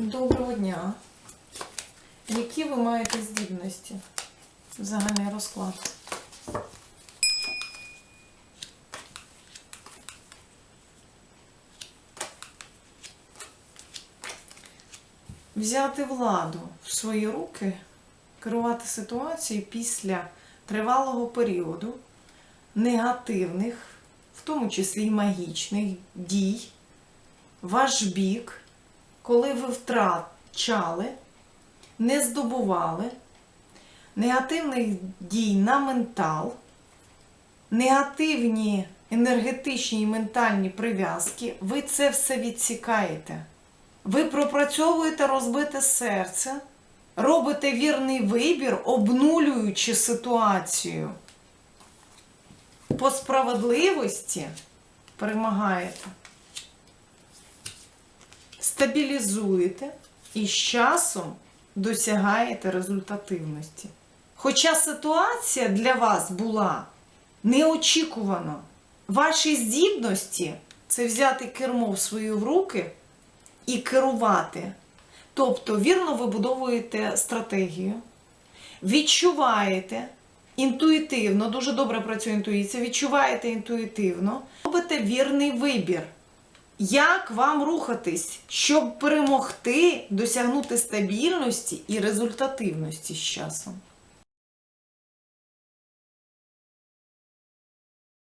Доброго дня. Які ви маєте здібності? Загальний розклад. Взяти владу в свої руки, керувати ситуацією після тривалого періоду негативних, в тому числі й магічних дій, ваш бік, коли ви втрачали, не здобували негативних дій на ментал, негативні енергетичні і ментальні прив'язки, ви це все відсікаєте. Ви пропрацьовуєте розбите серце, робите вірний вибір, обнулюючи ситуацію. По справедливості перемагаєте стабілізуєте і з часом досягаєте результативності. Хоча ситуація для вас була неочікувана, ваші здібності це взяти кермо в свої руки і керувати. Тобто вірно вибудовуєте стратегію, відчуваєте інтуїтивно, дуже добре працює інтуїція, відчуваєте інтуїтивно, робите вірний вибір. Як вам рухатись, щоб перемогти, досягнути стабільності і результативності з часом?